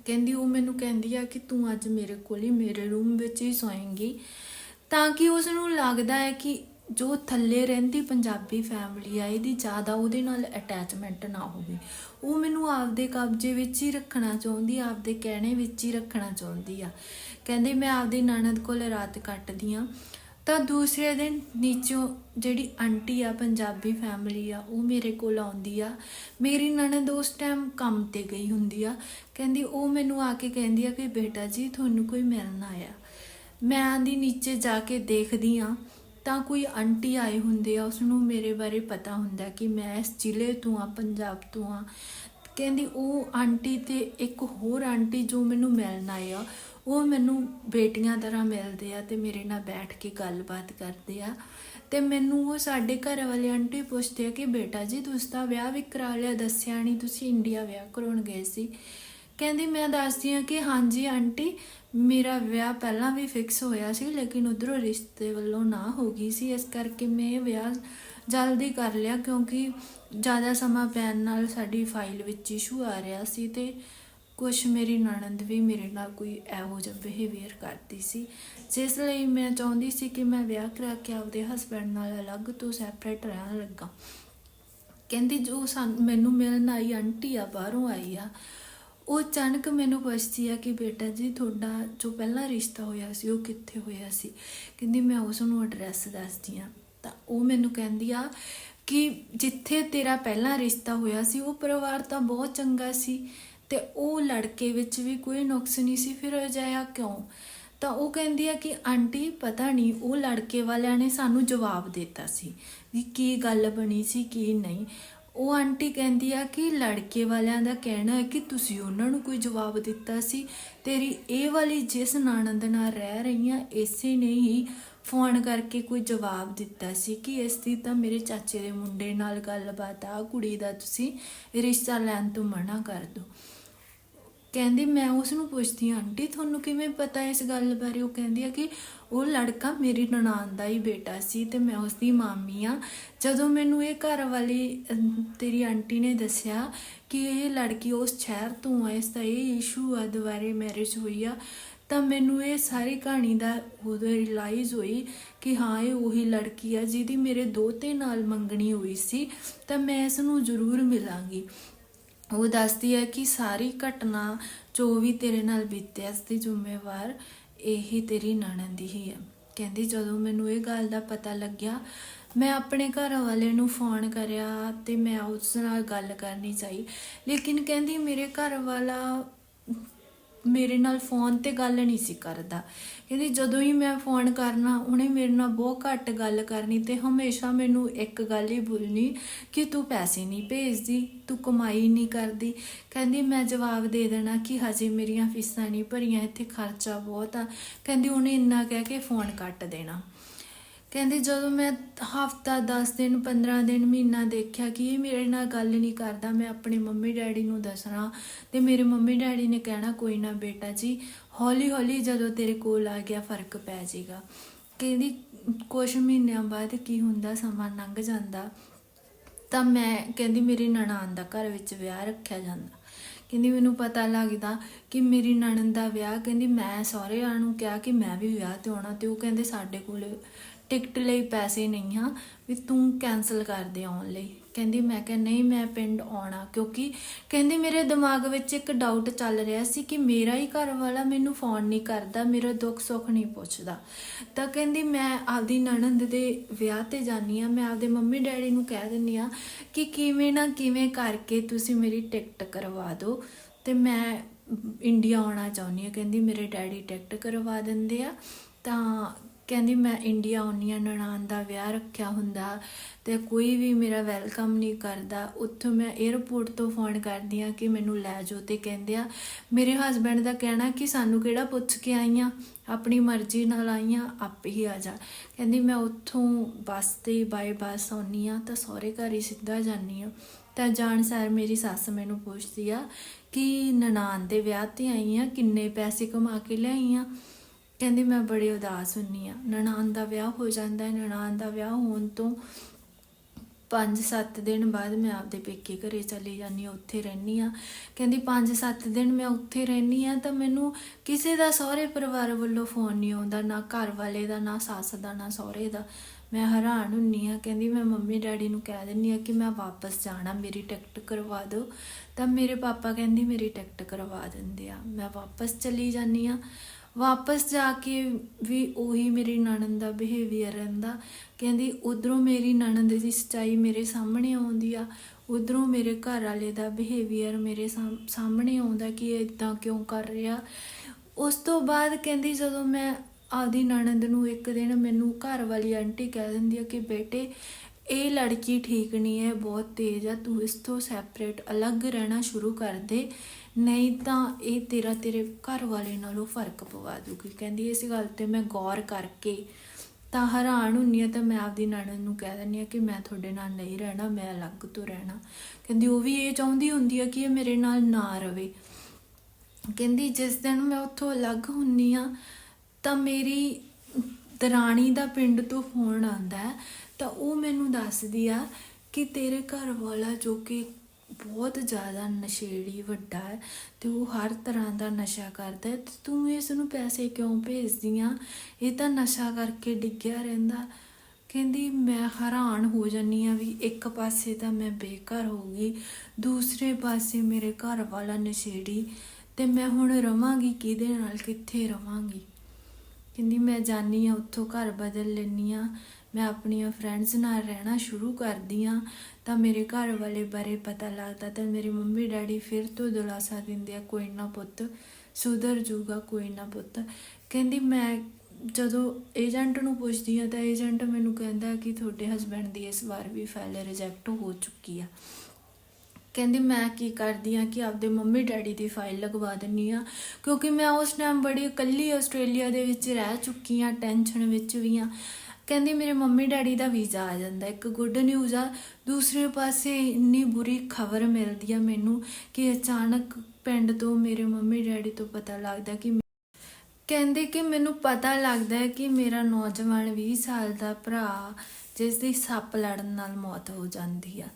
ਕਹਿੰਦੀ, ਉਹ ਮੈਨੂੰ ਕਹਿੰਦੀ ਆ ਕਿ ਤੂੰ ਅੱਜ ਮੇਰੇ ਕੋਲ ਹੀ, ਮੇਰੇ ਰੂਮ ਵਿੱਚ ਹੀ ਸੋਏਂਗੀ। ਤਾਂ ਕਿ ਉਸ ਨੂੰ ਲੱਗਦਾ ਹੈ ਕਿ ਜੋ ਥੱਲੇ ਰਹਿੰਦੀ ਪੰਜਾਬੀ ਫੈਮਿਲੀ ਆ, ਇਹਦੀ ਜ਼ਿਆਦਾ ਉਹਦੇ ਨਾਲ ਅਟੈਚਮੈਂਟ ਨਾ ਹੋਵੇ। ਉਹ ਮੈਨੂੰ ਆਪਦੇ ਕਬਜ਼ੇ ਵਿੱਚ ਹੀ ਰੱਖਣਾ ਚਾਹੁੰਦੀ ਆ ਆਪਦੇ ਕਹਿਣੇ ਵਿੱਚ ਹੀ ਰੱਖਣਾ ਚਾਹੁੰਦੀ ਆ। ਕਹਿੰਦੀ, ਮੈਂ ਆਪਦੀ ਨਣਦ ਕੋਲ ਰਾਤ ਕੱਟਦੀ ਆ। ਤਾਂ ਦੂਸਰੇ ਦਿਨ ਨੀਚੋਂ ਜਿਹੜੀ ਆਂਟੀ ਆ, ਪੰਜਾਬੀ ਫੈਮਿਲੀ ਆ, ਉਹ ਮੇਰੇ ਕੋਲ ਆਉਂਦੀ ਆ। ਮੇਰੀ ਨਣਦ ਉਸ ਟਾਈਮ ਕੰਮ ਤੇ ਗਈ ਹੁੰਦੀ ਆ। ਕਹਿੰਦੀ, ਉਹ ਮੈਨੂੰ ਆ ਕੇ ਕਹਿੰਦੀ ਆ ਕਿ ਬੇਟਾ ਜੀ, ਤੁਹਾਨੂੰ ਕੋਈ ਮਿਲਣ ਆਇਆ। ਮੈਂ ਆਂਦੀ ਨੀਚੇ ਜਾ ਕੇ ਦੇਖਦੀ ਆ, ਤਾਂ ਕੋਈ ਆਂਟੀ ਆਏ ਹੁੰਦੇ ਆ ਉਸ ਨੂੰ ਮੇਰੇ ਬਾਰੇ ਪਤਾ ਹੁੰਦਾ ਕਿ ਮੈਂ ਇਸ ਜ਼ਿਲ੍ਹੇ ਤੋਂ ਆ, ਪੰਜਾਬ ਤੋਂ ਆ। ਕਹਿੰਦੀ, ਉਹ ਆਂਟੀ ਤੇ ਇੱਕ ਹੋਰ ਆਂਟੀ ਜੋ ਮੈਨੂੰ ਮਿਲਣ ਆਏ ਆ ਉਹ ਮੈਨੂੰ ਬੇਟੀਆਂ ਤਰ੍ਹਾਂ ਮਿਲਦੇ ਆ ਤੇ ਮੇਰੇ ਨਾਲ ਬੈਠ ਕੇ ਗੱਲਬਾਤ ਕਰਦੇ ਆ। ਤੇ ਮੈਨੂੰ ਉਹ ਸਾਡੇ ਘਰ ਵਾਲੇ ਆਂਟੀ ਪੁੱਛਦੇ ਆ ਕਿ ਬੇਟਾ ਜੀ, ਤੁਸੀਂ ਤਾਂ ਵਿਆਹ ਵੀ ਕਰਾ ਲਿਆ, ਦੱਸਿਆ ਨਹੀਂ ਤੁਸੀਂ ਇੰਡੀਆ ਵਿਆਹ ਕਰਾਉਣ ਗਏ ਸੀ। ਕਹਿੰਦੀ, ਮੈਂ ਦੱਸਦੀ ਆ ਕਿ ਹਾਂਜੀ ਆਂਟੀ, ਮੇਰਾ ਵਿਆਹ ਪਹਿਲਾਂ ਵੀ ਫਿਕਸ ਹੋਇਆ ਸੀ, ਲੇਕਿਨ ਉਧਰੋਂ ਰਿਸ਼ਤੇ ਵੱਲੋਂ ਨਾ ਹੋ ਗਈ ਸੀ। ਇਸ ਕਰਕੇ ਮੈਂ ਵਿਆਹ ਜਲਦੀ ਕਰ ਲਿਆ ਕਿਉਂਕਿ ਜ਼ਿਆਦਾ ਸਮਾਂ ਪੈਣ ਨਾਲ ਸਾਡੀ ਫਾਈਲ ਵਿੱਚ ਇਸ਼ੂ ਆ ਰਿਹਾ ਸੀ ਤੇ ਕੁਛ ਮੇਰੀ ਨਣਦ ਵੀ ਮੇਰੇ ਨਾਲ ਕੋਈ ਇਹੋ ਜਿਹਾ ਬਿਹੇਵੀਅਰ ਕਰਦੀ ਸੀ, ਜਿਸ ਲਈ ਮੈਂ ਚਾਹੁੰਦੀ ਸੀ ਕਿ ਮੈਂ ਵਿਆਹ ਕਰਾ ਕੇ ਆਪਦੇ ਹਸਬੰਡ ਨਾਲ ਅਲੱਗ ਤੋਂ ਸੈਪਰੇਟ ਰਹਿਣ ਲੱਗਾ। ਕਹਿੰਦੀ, ਜੋ ਸਾਨੂੰ ਮੈਨੂੰ ਮਿਲਣ ਆਈ, ਆਂਟੀ ਆ, ਬਾਹਰੋਂ ਆਈ ਆ, ਉਹ ਅਚਾਨਕ ਮੈਨੂੰ ਪੁੱਛਦੀ ਆ ਕਿ ਬੇਟਾ ਜੀ, ਤੁਹਾਡਾ ਜੋ ਪਹਿਲਾ ਰਿਸ਼ਤਾ ਹੋਇਆ ਸੀ, ਉਹ ਕਿੱਥੇ ਹੋਇਆ ਸੀ? ਕਹਿੰਦੀ, ਮੈਂ ਉਸ ਨੂੰ ਐਡਰੈਸ ਦੱਸਦੀ ਆ। ਤਾਂ ਉਹ ਮੈਨੂੰ ਕਹਿੰਦੀ ਆ ਕਿ ਜਿੱਥੇ ਤੇਰਾ ਪਹਿਲਾ ਰਿਸ਼ਤਾ ਹੋਇਆ ਸੀ, ਉਹ ਪਰਿਵਾਰ ਤਾਂ ਬਹੁਤ ਚੰਗਾ ਸੀ ਤੇ ਉਹ ਲੜਕੇ ਵਿੱਚ ਵੀ ਕੋਈ ਨੁਕਸ ਨਹੀਂ ਸੀ ਫਿਰ ਅਜਾਇਆ ਕਿਉਂ? ਤਾਂ ਉਹ ਕਹਿੰਦੀ ਆ ਕਿ ਆਂਟੀ, ਪਤਾ ਨਹੀਂ, ਉਹ ਲੜਕੇ ਵਾਲਿਆਂ ਨੇ ਸਾਨੂੰ ਜਵਾਬ ਦਿੱਤਾ ਸੀ ਵੀ ਕੀ ਗੱਲ ਬਣੀ ਸੀ, ਕੀ ਨਹੀਂ। ਉਹ ਆਂਟੀ ਕਹਿੰਦੀ ਆ ਕਿ ਲੜਕੇ ਵਾਲਿਆਂ ਦਾ ਕਹਿਣਾ ਹੈ ਕਿ ਤੁਸੀਂ ਉਹਨਾਂ ਨੂੰ ਕੋਈ ਜਵਾਬ ਦਿੱਤਾ ਸੀ। ਤੇਰੀ ਇਹ ਵਾਲੀ ਜਿਸ ਨਣਦ ਨਾਲ ਰਹਿ ਰਹੀਆਂ, ਇਸੇ ਨੇ ਹੀ ਫੋਨ ਕਰਕੇ ਕੋਈ ਜਵਾਬ ਦਿੱਤਾ ਸੀ ਕਿ ਇਸ ਦੀ ਤਾਂ ਮੇਰੇ ਚਾਚੇ ਦੇ ਮੁੰਡੇ ਨਾਲ ਗੱਲਬਾਤ ਆ ਕੁੜੀ ਦਾ ਤੁਸੀਂ ਰਿਸ਼ਤਾ ਲੈਣ ਤੋਂ ਮਨਾ ਕਰ ਦਿਓ। ਕਹਿੰਦੀ ਮੈਂ ਉਸ ਨੂੰ ਪੁੱਛਦੀ ਹਾਂ, ਆਂਟੀ ਤੁਹਾਨੂੰ ਕਿਵੇਂ ਪਤਾ ਇਸ ਗੱਲ ਬਾਰੇ? ਉਹ ਕਹਿੰਦੀ ਆ ਕਿ ਉਹ ਲੜਕਾ ਮੇਰੀ ਨਨਾਣ ਦਾ ਹੀ ਬੇਟਾ ਸੀ ਤੇ ਮੈਂ ਉਸ ਦੀ ਮਾਮੀ ਆ ਜਦੋਂ ਮੈਨੂੰ ਇਹ ਘਰ ਵਾਲੀ ਅਮ, ਤੇਰੀ ਆਂਟੀ ਨੇ ਦੱਸਿਆ ਕਿ ਇਹ ਲੜਕੀ ਉਸ ਸ਼ਹਿਰ ਤੋਂ ਆ ਇਸ ਦਾ ਇਹ ਇਸ਼ੂ ਆ ਦੁਬਾਰੇ ਮੈਰਿਜ ਹੋਈ ਆ ਤਾਂ ਮੈਨੂੰ ਇਹ ਸਾਰੀ ਕਹਾਣੀ ਦਾ ਉਦੋਂ ਰਿਅਲਾਈਜ਼ ਹੋਈ ਕਿ ਹਾਂ ਇਹ ਉਹੀ ਲੜਕੀ ਆ ਜਿਹਦੀ ਮੇਰੇ ਦੋਤੇ ਨਾਲ ਮੰਗਣੀ ਹੋਈ ਸੀ ਤਾਂ ਮੈਂ ਇਸ ਨੂੰ ਜ਼ਰੂਰ ਮਿਲਾਂਗੀ। ਉਹ ਦੱਸਦੀ ਹੈ ਕਿ ਸਾਰੀ ਘਟਨਾ ਜੋ ਵੀ ਤੇਰੇ ਨਾਲ ਬੀਤਿਆ ਇਸ ਦੀ ਜ਼ਿੰਮੇਵਾਰ ਇਹੀ ਤੇਰੀ ਨਣਨ ਦੀ ਹੀ ਹੈ। ਕਹਿੰਦੀ, ਜਦੋਂ ਮੈਨੂੰ ਇਹ ਗੱਲ ਦਾ ਪਤਾ ਲੱਗਿਆ, ਮੈਂ ਆਪਣੇ ਘਰ ਵਾਲੇ ਨੂੰ ਫੋਨ ਕਰਿਆ ਤੇ ਮੈਂ ਉਸ ਨਾਲ ਗੱਲ ਕਰਨੀ ਚਾਹੀ। ਲੇਕਿਨ ਕਹਿੰਦੀ, ਮੇਰੇ ਘਰ ਵਾਲਾ ਮੇਰੇ ਨਾਲ ਫੋਨ ਤੇ ਗੱਲ ਨਹੀਂ ਸੀ ਕਰਦਾ। ਕਹਿੰਦੀ, ਜਦੋਂ ਹੀ ਮੈਂ ਫੋਨ ਕਰਨਾ, ਉਹਨੇ ਮੇਰੇ ਨਾਲ ਬਹੁਤ ਘੱਟ ਗੱਲ ਕਰਨੀ ਤੇ ਹਮੇਸ਼ਾ ਮੈਨੂੰ ਇੱਕ ਗੱਲ ਹੀ ਬੋਲਣੀ ਕਿ ਤੂੰ ਪੈਸੇ ਨਹੀਂ ਭੇਜਦੀ, ਤੂੰ ਕਮਾਈ ਨਹੀਂ ਕਰਦੀ। ਕਹਿੰਦੀ, ਮੈਂ ਜਵਾਬ ਦੇ ਦੇਣਾ ਕਿ ਹਜੇ ਮੇਰੀਆਂ ਫੀਸਾਂ ਨਹੀਂ ਭਰੀਆਂ, ਇੱਥੇ ਖਰਚਾ ਬਹੁਤ ਆ। ਕਹਿੰਦੀ, ਉਹਨੇ ਇੰਨਾ ਕਹਿ ਕੇ ਫੋਨ ਕੱਟ ਦੇਣਾ। ਕਹਿੰਦੀ ਜਦੋਂ ਮੈਂ ਹਫਤਾ 10 ਦਿਨ 15 ਦਿਨ, ਮਹੀਨਾ ਦੇਖਿਆ ਕਿ ਇਹ ਮੇਰੇ ਨਾਲ ਗੱਲ ਨਹੀਂ ਕਰਦਾ, ਮੈਂ ਆਪਣੇ ਮੰਮੀ ਡੈਡੀ ਨੂੰ ਦੱਸਣਾ ਤੇ ਮੇਰੇ ਮੰਮੀ ਡੈਡੀ ਨੇ ਕਹਿਣਾ, ਕੋਈ ਨਾ ਬੇਟਾ ਜੀ ਹੌਲੀ ਹੌਲੀ ਜਦੋਂ ਤੇਰੇ ਕੋਲ ਆ ਗਿਆ, ਫ਼ਰਕ ਪੈ ਜਾਏਗਾ ਕਹਿੰਦੀ ਕੁਝ ਮਹੀਨਿਆਂ ਬਾਅਦ ਕੀ ਹੁੰਦਾ, ਸਮਾਂ ਲੰਘ ਜਾਂਦਾ। ਤਾਂ ਮੈਂ ਕਹਿੰਦੀ, ਮੇਰੀ ਨਣਾਨ ਦਾ ਘਰ ਵਿੱਚ ਵਿਆਹ ਰੱਖਿਆ ਜਾਂਦਾ। ਕਹਿੰਦੀ, ਮੈਨੂੰ ਪਤਾ ਲੱਗਦਾ ਕਿ ਮੇਰੀ ਨਣਨ ਦਾ ਵਿਆਹ, ਕਹਿੰਦੀ, ਮੈਂ ਸਹੁਰਿਆਂ ਨੂੰ ਕਿਹਾ ਕਿ ਮੈਂ ਵੀ ਵਿਆਹ ਤੇ ਆਉਣਾ ਤੇ ਉਹ ਕਹਿੰਦੇ, ਸਾਡੇ ਕੋਲ ਟਿਕਟ ਲਈ ਪੈਸੇ ਨਹੀਂ ਆ, ਵੀ ਤੂੰ ਕੈਨਸਲ ਕਰ ਦੇ ਆਉਣ ਲਈ। ਕਹਿੰਦੀ ਮੈਂ ਕਿਹਾ, ਨਹੀਂ, ਮੈਂ ਪਿੰਡ ਆਉਣਾ। ਕਿਉਂਕਿ ਕਹਿੰਦੀ ਮੇਰੇ ਦਿਮਾਗ ਵਿੱਚ ਇੱਕ ਡਾਊਟ ਚੱਲ ਰਿਹਾ ਸੀ ਕਿ ਮੇਰਾ ਹੀ ਘਰ ਵਾਲਾ ਮੈਨੂੰ ਫੋਨ ਨਹੀਂ ਕਰਦਾ, ਮੇਰਾ ਦੁੱਖ ਸੁੱਖ ਨਹੀਂ ਪੁੱਛਦਾ। ਤਾਂ ਕਹਿੰਦੀ ਮੈਂ ਆਪਦੀ ਨਣੰਦ ਦੇ ਵਿਆਹ ਤੇ ਜਾਨੀ ਆ ਮੈਂ ਆਪਦੇ ਮੰਮੀ ਡੈਡੀ ਨੂੰ ਕਹਿ ਦਿੰਨੀ ਆ ਕਿ ਕਿਵੇਂ ਨਾ ਕਿਵੇਂ ਕਰਕੇ ਤੁਸੀਂ ਮੇਰੀ ਟਿਕਟ ਕਰਵਾ ਦਿਓ। ਤੇ ਮੈਂ ਇੰਡੀਆ ਆਉਣਾ ਚਾਹੁੰਦੀ ਆ ਕਹਿੰਦੀ ਮੇਰੇ ਡੈਡੀ ਟਿਕਟ ਕਰਵਾ ਦਿੰਦੇ ਆ। ਤਾਂ ਕਹਿੰਦੀ ਮੈਂ ਇੰਡੀਆ ਆਉਣੀ ਆ ਨਨਾਣ ਦਾ ਵਿਆਹ ਰੱਖਿਆ ਹੁੰਦਾ ਤੇ ਕੋਈ ਵੀ ਮੇਰਾ ਵੈਲਕਮ ਨਹੀਂ ਕਰਦਾ, ਉੱਥੋਂ ਮੈਂ 에ਅਰਪੋਰਟ ਤੋਂ ਫੋਨ ਕਰਦੀ ਆ ਕਿ ਮੈਨੂੰ ਲੈ ਜਾਓ ਤੇ ਕਹਿੰਦੇ ਆ, ਮੇਰੇ ਹਸਬੰਡ ਦਾ ਕਹਿਣਾ ਕਿ ਸਾਨੂੰ ਕਿਹੜਾ ਪੁੱਛ ਕੇ ਆਈਆਂ? ਆਪਣੀ ਮਰਜ਼ੀ ਨਾਲ ਆਈਆਂ, ਆਪੇ ਹੀ ਆ ਜਾ। ਕਹਿੰਦੀ, ਮੈਂ ਉੱਥੋਂ ਬੱਸ ਤੇ ਬਾਏ ਬੱਸ ਆਉਣੀ ਆ ਤਾਂ ਸਹੁਰੇ ਘਰ ਹੀ ਸਿੱਧਾ ਜਾਨੀ ਆ ਤਾਂ ਜਾਣ ਸਾਰ ਮੇਰੀ ਸੱਸ ਮੈਨੂੰ ਪੁੱਛਦੀ ਆ ਕਿ ਨਨਾਣ ਦੇ ਵਿਆਹ ਤੇ ਆਈ ਆ ਕਿੰਨੇ ਪੈਸੇ ਕਮਾ ਕੇ ਲਿਆਈ ਆ ਕਹਿੰਦੀ ਮੈਂ ਬੜੀ ਉਦਾਸ ਹੁੰਨੀ ਆ। ਨਨਾਣ ਦਾ ਵਿਆਹ ਹੋ ਜਾਂਦਾ ਹੈ। ਨਨਾਣ ਦਾ ਵਿਆਹ ਹੋਣ ਤੋਂ 5-7 ਦਿਨ ਬਾਅਦ ਮੈਂ ਆਪਦੇ ਪੇਕੇ ਘਰੇ ਚਲੀ ਜਾਂਦੀ ਹਾਂ, ਉੱਥੇ ਰਹਿੰਦੀ ਆ ਕਹਿੰਦੀ 5-7 ਦਿਨ ਮੈਂ ਉੱਥੇ ਰਹਿੰਦੀ ਆ ਤਾਂ ਮੈਨੂੰ ਕਿਸੇ ਦਾ ਸਹੁਰੇ ਪਰਿਵਾਰ ਵੱਲੋਂ ਫੋਨ ਨਹੀਂ ਆਉਂਦਾ, ਨਾ ਘਰ ਵਾਲੇ ਦਾ, ਨਾ ਸੱਸ ਦਾ, ਨਾ ਸਹੁਰੇ ਦਾ। ਮੈਂ ਹੈਰਾਨ ਹੁੰਨੀ ਆ ਕਹਿੰਦੀ ਮੈਂ ਮੰਮੀ ਡੈਡੀ ਨੂੰ ਕਹਿ ਦਿੰਨੀ ਆ ਕਿ ਮੈਂ ਵਾਪਸ ਜਾਣਾ, ਮੇਰੀ ਟਿਕਟ ਕਰਵਾ ਦਿਓ। ਤਾਂ ਮੇਰੇ ਪਾਪਾ ਕਹਿੰਦੀ ਮੇਰੀ ਟਿਕਟ ਕਰਵਾ ਦਿੰਦੇ ਆ। ਮੈਂ ਵਾਪਸ ਚਲੀ ਜਾਂਦੀ ਆ ਵਾਪਸ ਜਾ ਕੇ ਵੀ ਉਹੀ ਮੇਰੀ ਨਣਦ ਦਾ ਬਿਹੇਵੀਅਰ ਰਹਿੰਦਾ। ਕਹਿੰਦੀ, ਉਧਰੋਂ ਮੇਰੀ ਨਣਦ ਦੀ ਸੱਚਾਈ ਮੇਰੇ ਸਾਹਮਣੇ ਆਉਂਦੀ ਆ। ਉਧਰੋਂ ਮੇਰੇ ਘਰ ਵਾਲੇ ਦਾ ਬਿਹੇਵੀਅਰ ਮੇਰੇ ਸਾਹਮ- ਸਾਹਮਣੇ ਆਉਂਦਾ ਕਿ ਇਹ ਇਦਾਂ ਕਿਉਂ ਕਰ ਰਿਹਾ? ਉਸ ਤੋਂ ਬਾਅਦ ਕਹਿੰਦੀ, ਜਦੋਂ ਮੈਂ ਆਦੀ ਨਣਦ ਨੂੰ ਇੱਕ ਦਿਨ ਮੈਨੂੰ ਘਰ ਵਾਲੀ ਆਂਟੀ ਕਹਿ ਦਿੰਦੀ ਆ ਕਿ, ਬੇਟੇ, ਇਹ ਲੜਕੀ ਠੀਕ ਨਹੀਂ ਹੈ, ਬਹੁਤ ਤੇਜ਼ ਆ। ਤੂੰ ਇਸ ਤੋਂ ਸੈਪਰੇਟ ਅਲੱਗ ਰਹਿਣਾ ਸ਼ੁਰੂ ਕਰ ਦੇ। ਨਹੀਂ ਤਾਂ ਇਹ ਤੇਰਾ ਤੇਰੇ ਘਰ ਵਾਲੇ ਨਾਲੋਂ ਫ਼ਰਕ ਪਵਾ ਦੂਗੀ। ਕਹਿੰਦੀ, ਇਸ ਗੱਲ ਤੇ ਮੈਂ ਗੌਰ ਕਰਕੇ ਤਾਂ ਹੈਰਾਨ ਹੁੰਨੀ ਆ ਤਾਂ ਮੈਂ ਆਪਦੀ ਨਣਦ ਨੂੰ ਕਹਿ ਦਿੰਦੀ ਆ ਕਿ ਮੈਂ ਤੁਹਾਡੇ ਨਾਲ ਨਹੀਂ ਰਹਿਣਾ, ਮੈਂ ਅਲੱਗ ਤੋਂ ਰਹਿਣਾ। ਕਹਿੰਦੀ, ਉਹ ਵੀ ਇਹ ਚਾਹੁੰਦੀ ਹੁੰਦੀ ਆ ਕਿ ਇਹ ਮੇਰੇ ਨਾਲ ਨਾ ਰਵੇ। ਕਹਿੰਦੀ, ਜਿਸ ਦਿਨ ਮੈਂ ਉੱਥੋਂ ਅਲੱਗ ਹੁੰਨੀ ਆ ਤਾਂ ਮੇਰੀ ਦਰਾਣੀ ਦਾ ਪਿੰਡ ਤੋਂ ਫੋਨ ਆਉਂਦਾ ਤਾਂ ਉਹ ਮੈਨੂੰ ਦੱਸਦੀ ਆ ਕਿ ਤੇਰੇ ਘਰ ਵਾਲਾ ਜੋ ਕਿ ਬਹੁਤ ਜ਼ਿਆਦਾ ਨਸ਼ੇੜੀ ਵੱਡਾ ਹੈ ਤੇ ਉਹ ਹਰ ਤਰ੍ਹਾਂ ਦਾ ਨਸ਼ਾ ਕਰਦਾ ਹੈ ਤੇ ਤੂੰ ਇਸ ਨੂੰ ਪੈਸੇ ਕਿਉਂ ਭੇਜਦੀ ਆ? ਇਹ ਤਾਂ ਨਸ਼ਾ ਕਰਕੇ ਡਿੱਗਿਆ ਰਹਿੰਦਾ। ਕਹਿੰਦੀ, ਮੈਂ ਹੈਰਾਨ ਹੋ ਜੰਨੀ ਆ ਵੀ ਇੱਕ ਪਾਸੇ ਤਾਂ ਮੈਂ ਬੇਘਰ ਹੋ ਗਈ, ਦੂਸਰੇ ਪਾਸੇ ਮੇਰੇ ਘਰ ਵਾਲਾ ਨਸ਼ੇੜੀ ਤੇ ਮੈਂ ਹੁਣ ਰਵਾਂਗੀ ਕਿਹਦੇ ਨਾਲ, ਕਿੱਥੇ ਰਵਾਂਗੀ? ਕਹਿੰਦੀ, ਮੈਂ ਜਾਨੀ ਆ, ਉੱਥੋਂ ਘਰ ਬਦਲ ਲੈਨੀ ਆ ਮੈਂ ਆਪਣੀਆਂ ਫਰੈਂਡਸ ਨਾਲ ਰਹਿਣਾ ਸ਼ੁਰੂ ਕਰਦੀ ਆ ਤਾਂ ਮੇਰੇ ਘਰ ਵਾਲੇ ਬਾਰੇ ਪਤਾ ਲੱਗਦਾ ਤਾਂ ਮੇਰੇ ਮੰਮੀ ਡੈਡੀ ਫਿਰ ਤੋਂ ਦਿਲਾਸਾ ਦਿੰਦੇ ਆ, ਕੋਈ ਨਾ ਪੁੱਤ, ਸੁਧਰ ਜੂਗਾ ਕੋਈ ਨਾ ਪੁੱਤ। ਕਹਿੰਦੀ, ਮੈਂ ਜਦੋਂ ਏਜੰਟ ਨੂੰ ਪੁੱਛਦੀ ਆ ਤਾਂ ਏਜੰਟ ਮੈਨੂੰ ਕਹਿੰਦਾ ਕਿ ਤੁਹਾਡੇ ਹਸਬੰਡ ਦੀ ਇਸ ਵਾਰ ਵੀ ਫਾਈਲ ਰਿਜੈਕਟ ਹੋ ਚੁੱਕੀ ਆ। ਕਹਿੰਦੀ, ਮੈਂ ਕੀ ਕਰਦੀ ਆ ਕਿ ਆਪਦੇ ਮੰਮੀ ਡੈਡੀ ਦੀ ਫਾਈਲ ਲਗਵਾ ਦਿੰਨੀ ਆ ਕਿਉਂਕਿ ਮੈਂ ਉਸ ਟਾਈਮ ਬੜੀ ਇਕੱਲੀ ਆਸਟ੍ਰੇਲੀਆ ਦੇ ਵਿੱਚ ਰਹਿ ਚੁੱਕੀ ਆ ਟੈਨਸ਼ਨ ਵਿੱਚ ਵੀ ਆ ਕਹਿੰਦੀ ਮੇਰੇ ਮੰਮੀ ਡੈਡੀ ਦਾ ਵੀਜ਼ਾ ਆ ਜਾਂਦਾ, ਇੱਕ ਗੁੱਡ ਨਿਊਜ਼ ਆ। ਦੂਸਰੇ ਪਾਸੇ ਇੰਨੀ ਬੁਰੀ ਖਬਰ ਮਿਲਦੀ ਆ ਮੈਨੂੰ ਕਿ ਅਚਾਨਕ ਪਿੰਡ ਤੋਂ ਮੇਰੇ ਮੰਮੀ ਡੈਡੀ ਤੋਂ ਪਤਾ ਲੱਗਦਾ ਕਿ ਕਹਿੰਦੇ ਕਿ ਮੈਨੂੰ ਪਤਾ ਲੱਗਦਾ ਹੈ ਕਿ ਮੇਰਾ ਨੌਜਵਾਨ 20 ਸਾਲ ਦਾ ਭਰਾ ਜਿਸ ਦੀ ਸੱਪ ਲੜਨ ਨਾਲ ਮੌਤ ਹੋ ਜਾਂਦੀ ਆ।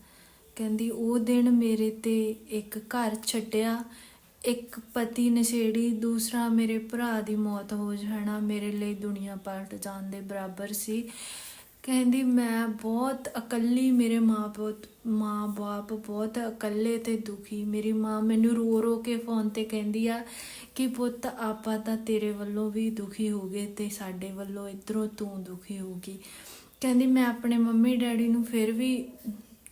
ਕਹਿੰਦੀ ਉਹ ਦਿਨ ਮੇਰੇ ਤੇ ਇੱਕ ਘਰ ਛੱਡਿਆ ਇੱਕ ਪਤੀ ਨਸ਼ੇੜੀ, ਦੂਸਰਾ ਮੇਰੇ ਭਰਾ ਦੀ ਮੌਤ ਹੋ ਜਾਣਾ ਮੇਰੇ ਲਈ ਦੁਨੀਆ ਪਲਟ ਜਾਣ ਦੇ ਬਰਾਬਰ ਸੀ। ਕਹਿੰਦੀ, ਮੈਂ ਬਹੁਤ ਇਕੱਲੀ, ਮੇਰੇ ਮਾਂ ਬਹੁਤ ਮਾਂ ਬਾਪ ਬਹੁਤ ਇਕੱਲੇ ਤੇ ਦੁਖੀ। ਮੇਰੀ ਮਾਂ ਮੈਨੂੰ ਰੋ ਰੋ ਕੇ ਫੋਨ ਤੇ ਕਹਿੰਦੀ ਆ ਕਿ, ਪੁੱਤ, ਆਪਾਂ ਤਾਂ ਤੇਰੇ ਵੱਲੋਂ ਵੀ ਦੁਖੀ ਹੋ ਗਏ ਤੇ ਸਾਡੇ ਵੱਲੋਂ ਇਧਰੋਂ ਤੂੰ ਦੁਖੀ ਹੋ ਗਈ। ਕਹਿੰਦੀ, ਮੈਂ ਆਪਣੇ ਮੰਮੀ ਡੈਡੀ ਨੂੰ ਫਿਰ ਵੀ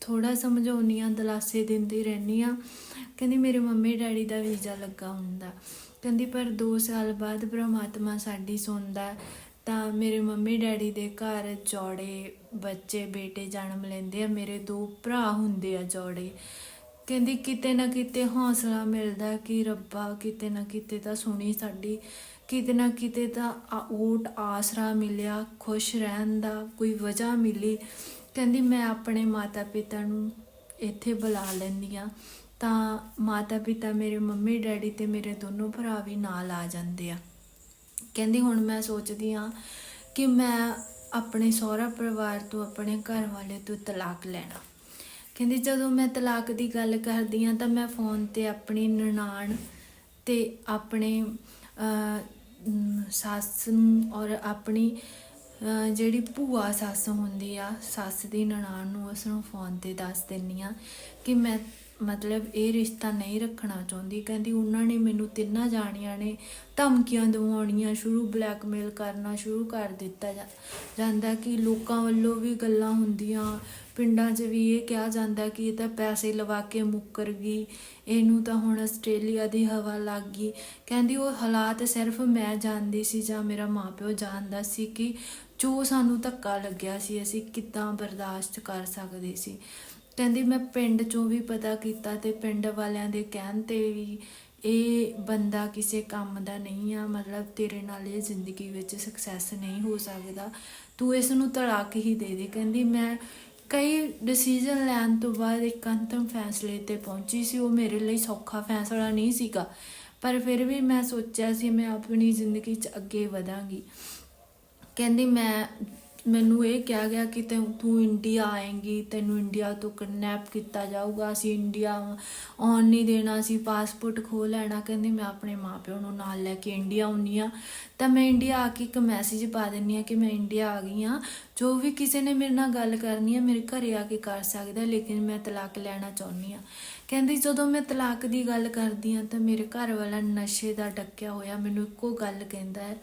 ਥੋੜਾ ਸਮਝਾਉਣੀ ਆ ਦਲਾਸੇ ਦਿੰਦੀ ਰਹਿਨੀ ਆ ਕਹਿੰਦੀ ਮੇਰੇ ਮੰਮੀ ਡੈਡੀ ਦਾ ਵੀਜ਼ਾ ਲੱਗਾ ਹੁੰਦਾ। ਕਹਿੰਦੀ ਪਰ 2 ਸਾਲ ਬਾਅਦ ਪ੍ਰਮਾਤਮਾ ਸਾਡੀ ਸੁਣਦਾ ਤਾਂ ਮੇਰੇ ਮੰਮੀ ਡੈਡੀ ਦੇ ਘਰ ਜੋੜੇ ਬੱਚੇ, ਬੇਟੇ ਜਨਮ ਲੈਂਦੇ ਆ। ਮੇਰੇ ਦੋ ਭਰਾ ਹੁੰਦੇ ਆ ਜੋੜੇ ਕਹਿੰਦੀ ਕਿਤੇ ਨਾ ਕਿਤੇ ਹੌਸਲਾ ਮਿਲਦਾ ਕਿ ਰੱਬਾ ਕਿਤੇ ਨਾ ਕਿਤੇ ਤਾਂ ਸੁਣੀ ਸਾਡੀ। ਕਿਤੇ ਨਾ ਕਿਤੇ ਤਾਂ ਆ- ਓਟ ਆਸਰਾ ਮਿਲਿਆ, ਖੁਸ਼ ਰਹਿਣ ਦਾ ਕੋਈ ਵਜ੍ਹਾ ਮਿਲੀ। ਕਹਿੰਦੀ ਮੈਂ ਆਪਣੇ ਮਾਤਾ ਪਿਤਾ ਨੂੰ ਇੱਥੇ ਬੁਲਾ ਲੈਂਦੀ ਆ ਤਾਂ ਮਾਤਾ ਪਿਤਾ ਮੇਰੇ ਮੰਮੀ, ਡੈਡੀ ਤੇ ਮੇਰੇ ਦੋਨੋਂ ਭਰਾ ਵੀ ਨਾਲ ਆ ਜਾਂਦੇ ਆ। ਕਹਿੰਦੀ ਹੁਣ ਮੈਂ ਸੋਚਦੀ ਆ ਕਿ ਮੈਂ ਆਪਣੇ ਸਹੁਰਾ ਪਰਿਵਾਰ ਤੋਂ ਆਪਣੇ ਘਰ ਵਾਲੇ ਤੋਂ ਤਲਾਕ ਲੈਣਾ। ਕਹਿੰਦੀ ਜਦੋਂ ਮੈਂ ਤਲਾਕ ਦੀ ਗੱਲ ਕਰਦੀ ਆ ਤਾਂ ਮੈਂ ਫੋਨ ਤੇ ਆਪਣੀ ਨਨਾਣ ਤੇ ਆਪਣੇ ਸੱਸ ਨੂੰ ਔਰ ਆਪਣੀ ਜਿਹੜੀ ਭੂਆ ਸੱਸ ਹੁੰਦੀ ਆ, ਸੱਸ ਦੀ ਨਨਾਣ ਨੂੰ ਉਸ ਨੂੰ ਫੋਨ ਤੇ ਦੱਸ ਦਿੰਨੀ ਆ ਕਿ ਮੈਂ ਮਤਲਬ ਇਹ ਰਿਸ਼ਤਾ ਨਹੀਂ ਰੱਖਣਾ ਚਾਹੁੰਦੀ। ਕਹਿੰਦੀ, ਉਹਨਾਂ ਨੇ ਮੈਨੂੰ ਤਿੰਨਾਂ ਜਾਣੀਆਂ ਨੇ, ਧਮਕੀਆਂ ਦਿਵਾਉਣੀਆਂ, ਸ਼ੁਰੂ ਬਲੈਕਮੇਲ ਕਰਨਾ ਸ਼ੁਰੂ ਕਰ ਦਿੱਤਾ ਜਾ- ਜਾਂਦਾ ਕਿ ਲੋਕਾਂ ਵੱਲੋਂ ਵੀ ਗੱਲਾਂ ਹੁੰਦੀਆਂ। ਪਿੰਡਾਂ 'ਚ ਵੀ ਇਹ ਕਿਹਾ ਜਾਂਦਾ ਕਿ ਇਹ ਤਾਂ ਪੈਸੇ ਲਵਾ ਕੇ ਮੁੱਕਰ ਗਈ, ਇਹਨੂੰ ਤਾਂ ਹੁਣ ਆਸਟ੍ਰੇਲੀਆ ਦੀ ਹਵਾ ਲੱਗ ਗਈ। ਕਹਿੰਦੀ, ਉਹ ਹਾਲਾਤ ਸਿਰਫ ਮੈਂ ਜਾਣਦੀ ਸੀ ਜਾਂ ਮੇਰਾ ਮਾਪਿਓ ਜਾਣਦਾ ਸੀ ਕਿ ਜੋ ਸਾਨੂੰ ਧੱਕਾ ਲੱਗਿਆ ਸੀ, ਅਸੀਂ ਕਿੱਦਾਂ ਬਰਦਾਸ਼ਤ ਕਰ ਸਕਦੇ ਸੀ? ਕਹਿੰਦੀ, ਮੈਂ ਪਿੰਡ ਚੋਂ ਵੀ ਪਤਾ ਕੀਤਾ ਤੇ ਪਿੰਡ ਵਾਲਿਆਂ ਦੇ ਕਹਿਣ ਤੇ ਵੀ ਇਹ ਬੰਦਾ ਕਿਸੇ ਕੰਮ ਦਾ ਨਹੀਂ ਆ। ਮਤਲਬ ਤੇਰੇ ਨਾਲ ਇਹ ਜ਼ਿੰਦਗੀ ਵਿੱਚ ਸਕਸੈਸ ਨਹੀਂ ਹੋ ਸਕਦਾ। ਤੂੰ ਇਸ ਨੂੰ ਤਲਾਕ ਹੀ ਦੇ ਦੇ। ਕਹਿੰਦੀ, ਮੈਂ ਕਈ ਡਿਸੀਜਨ ਲੈਣ ਤੋਂ ਬਾਅਦ ਇੱਕ ਅੰਤਮ ਫੈਸਲੇ ਤੇ ਪਹੁੰਚੀ ਸੀ। ਉਹ ਮੇਰੇ ਲਈ ਸੌਖਾ ਫੈਸਲਾ ਨਹੀਂ ਸੀਗਾ। ਪਰ ਫਿਰ ਵੀ ਮੈਂ ਸੋਚਿਆ ਸੀ, ਮੈਂ ਆਪਣੀ ਜ਼ਿੰਦਗੀ 'ਚ ਅੱਗੇ ਵਧਾਂਗੀ। ਕਹਿੰਦੀ ਮੈਂ, ਮੈਨੂੰ ਇਹ ਕਿਹਾ ਗਿਆ ਕਿ ਤੈਂ, ਤੂੰ ਇੰਡੀਆ ਆਏਂਗੀ, ਤੈਨੂੰ ਇੰਡੀਆ ਤੋਂ ਕਿਡਨੈਪ ਕੀਤਾ ਜਾਊਗਾ, ਅਸੀਂ ਇੰਡੀਆ ਆਉਣ ਨਹੀਂ ਦੇਣਾ, ਅਸੀਂ ਪਾਸਪੋਰਟ ਖੋ ਲੈਣਾ। ਕਹਿੰਦੀ ਮੈਂ ਆਪਣੇ ਮਾਪਿਆਂ ਨੂੰ ਨਾਲ ਲੈ ਕੇ ਇੰਡੀਆ ਆਉਣੀ ਆ ਤਾਂ ਮੈਂ ਇੰਡੀਆ ਆ ਕੇ ਇੱਕ ਮੈਸੇਜ ਪਾ ਦਿੰਨੀ ਆ ਕਿ ਮੈਂ ਇੰਡੀਆ ਆ ਗਈ ਆ ਜੋ ਵੀ ਕਿਸੇ ਨੇ ਮੇਰੇ ਨਾਲ ਗੱਲ ਕਰਨੀ ਆ ਮੇਰੇ ਘਰੇ ਆ ਕੇ ਕਰ ਸਕਦਾ, ਲੇਕਿਨ ਮੈਂ ਤਲਾਕ ਲੈਣਾ ਚਾਹੁੰਦੀ ਆ ਕਹਿੰਦੀ ਜਦੋਂ ਮੈਂ ਤਲਾਕ ਦੀ ਗੱਲ ਕਰਦੀ ਆ ਤਾਂ ਮੇਰੇ ਘਰ ਵਾਲਾ ਨਸ਼ੇ ਦਾ ਡੱਕਿਆ ਹੋਇਆ, ਮੈਨੂੰ ਇੱਕੋ ਗੱਲ ਕਹਿੰਦਾ ਹੈ।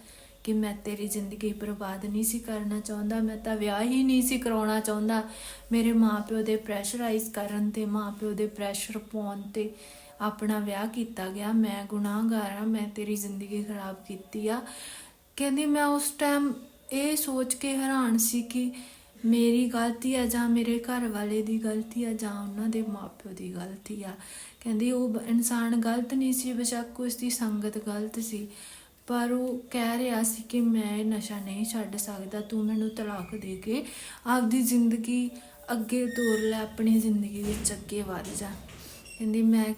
ਕਿ ਮੈਂ ਤੇਰੀ ਜ਼ਿੰਦਗੀ ਬਰਬਾਦ ਨਹੀਂ ਸੀ ਕਰਨਾ ਚਾਹੁੰਦਾ, ਮੈਂ ਤਾਂ ਵਿਆਹ ਹੀ ਨਹੀਂ ਸੀ ਕਰਾਉਣਾ ਚਾਹੁੰਦਾ। ਮੇਰੇ ਮਾਪਿਓ ਦੇ ਪ੍ਰੈਸ਼ਰਾਈਜ਼ ਕਰਨ ਤੇ, ਮਾਪਿਓ ਦੇ ਪ੍ਰੈਸ਼ਰ ਪਾਉਣ ਤੇ ਆਪਣਾ ਵਿਆਹ ਕੀਤਾ ਗਿਆ। ਮੈਂ ਗੁਨਾਹਗਾਰ ਆ ਮੈਂ ਤੇਰੀ ਜ਼ਿੰਦਗੀ ਖਰਾਬ ਕੀਤੀ ਆ। ਕਹਿੰਦੀ ਮੈਂ ਉਸ ਟਾਈਮ ਇਹ ਸੋਚ ਕੇ ਹੈਰਾਨ ਸੀ ਕਿ ਮੇਰੀ ਗਲਤੀ ਆ ਜਾਂ ਮੇਰੇ ਘਰ ਵਾਲੇ ਦੀ ਗਲਤੀ ਆ ਜਾਂ ਉਹਨਾਂ ਦੇ ਮਾਪਿਓ ਦੀ ਗਲਤੀ ਆ। ਕਹਿੰਦੀ ਉਹ ਇਨਸਾਨ ਗਲਤ ਨਹੀਂ ਸੀ, ਬੇਸ਼ੱਕ ਉਸ ਦੀ ਸੰਗਤ ਗਲਤ ਸੀ। ਪਰ ਉਹ ਕਹਿ ਰਿਹਾ ਸੀ ਕਿ ਮੈਂ ਇਹ ਨਸ਼ਾ ਨਹੀਂ ਛੱਡ ਸਕਦਾ, ਤੂੰ ਮੈਨੂੰ ਤਲਾਕ ਦੇ ਕੇ ਆਪਦੀ ਜ਼ਿੰਦਗੀ ਅੱਗੇ ਤੋਰ ਲੈ, ਆਪਣੀ ਜ਼ਿੰਦਗੀ ਵਿੱਚ ਅੱਗੇ ਵਧ ਜਾ। ਕਹਿੰਦੀ, ਮੈਂ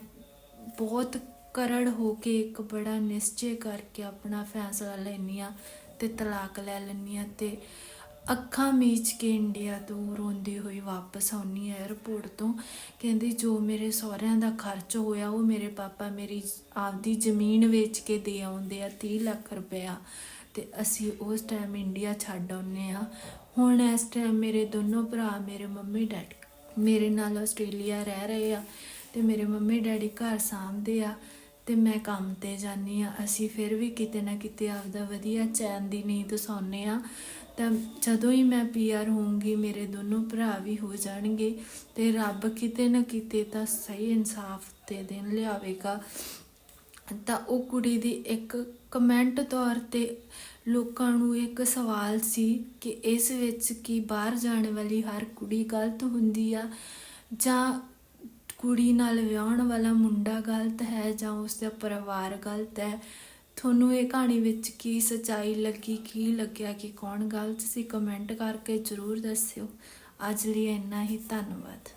ਬਹੁਤ ਕਰੜ ਹੋ ਕੇ ਇੱਕ ਬੜਾ ਨਿਸ਼ਚੈ ਕਰਕੇ ਆਪਣਾ ਫੈਸਲਾ ਲੈਨੀ ਆ ਤੇ ਤਲਾਕ ਲੈ ਲੈਨੀ ਆ ਤੇ ਅੱਖਾਂ ਮੀਚ ਕੇ ਇੰਡੀਆ ਤੋਂ ਰੋਂਦੀ ਹੋਈ ਵਾਪਸ ਆਉਣੀ ਹੈ 에ਅਰਪੋਰਟ ਤੋਂ। ਕਹਿੰਦੀ, ਜੋ ਮੇਰੇ ਸਹੁਰਿਆਂ ਦਾ ਖਰਚ ਹੋਇਆ, ਉਹ ਮੇਰੇ ਪਾਪਾ ਮੇਰੀ ਆਪਦੀ ਜ਼ਮੀਨ ਵੇਚ ਕੇ ਦੇ ਆਉਂਦੇ ਆ 30 ਲੱਖ ਰੁਪਇਆ। ਤੇ ਅਸੀਂ ਉਸ ਟਾਈਮ ਇੰਡੀਆ ਛੱਡ ਆਉਂਦੇ ਆ ਹੁਣ ਇਸ ਟਾਈਮ ਮੇਰੇ ਦੋਨੋਂ ਭਰਾ ਮੇਰੇ ਮੰਮੀ ਡੈਡੀ, ਮੇਰੇ ਨਾਲ ਆਸਟ੍ਰੇਲੀਆ ਰਹਿ ਰਹੇ ਆ ਤੇ ਮੇਰੇ ਮੰਮੀ ਡੈਡੀ ਘਰ ਸਾਂਭਦੇ ਆ ਤੇ ਮੈਂ ਕੰਮ ਤੇ ਜਾਂਦੀ ਆ ਅਸੀਂ ਫਿਰ ਵੀ ਕਿਤੇ ਨਾ ਕਿਤੇ ਆਪਦਾ ਵਧੀਆ ਚੈਨ ਦੀ ਨੀਂਦ ਸੌਂਦੇ ਆ ਤਾਂ ਜਦੋਂ ਹੀ ਮੈਂ ਪੀਆਰ ਹੋਊਂਗੀ, ਮੇਰੇ ਦੋਨੋਂ ਭਰਾ ਵੀ ਹੋ ਜਾਣਗੇ ਤੇ ਰੱਬ ਕਿਤੇ ਨਾ ਕਿਤੇ ਤਾਂ ਸਹੀ ਇਨਸਾਫ ਤੇ ਦਿਨ ਲਿਆਵੇਗਾ। ਤਾਂ ਉਹ ਕੁੜੀ ਦੀ ਇੱਕ ਕਮੈਂਟ ਤੌਰ ਤੇ ਲੋਕਾਂ ਨੂੰ ਇੱਕ ਸਵਾਲ ਸੀ ਕਿ ਇਸ ਵਿੱਚ ਕੀ ਬਾਹਰ ਜਾਣ ਵਾਲੀ ਹਰ ਕੁੜੀ ਗਲਤ ਹੁੰਦੀ ਆ ਜਾਂ ਕੁੜੀ ਨਾਲ ਵਿਆਹਣ ਵਾਲਾ ਮੁੰਡਾ ਗਲਤ ਹੈ ਜਾਂ ਉਸ ਦਾ ਪਰਿਵਾਰ ਗਲਤ ਹੈ? ਤੁਹਾਨੂੰ ਇਹ ਕਹਾਣੀ ਵਿੱਚ ਕੀ ਸੱਚਾਈ ਲੱਗੀ, ਕੀ ਲੱਗਿਆ, ਕਿ ਕੌਣ ਗਲਤ ਸੀ? ਕਮੈਂਟ ਕਰਕੇ ਜ਼ਰੂਰ ਦੱਸਿਓ। ਅੱਜ ਲਈ ਇੰਨਾ ਹੀ, ਧੰਨਵਾਦ।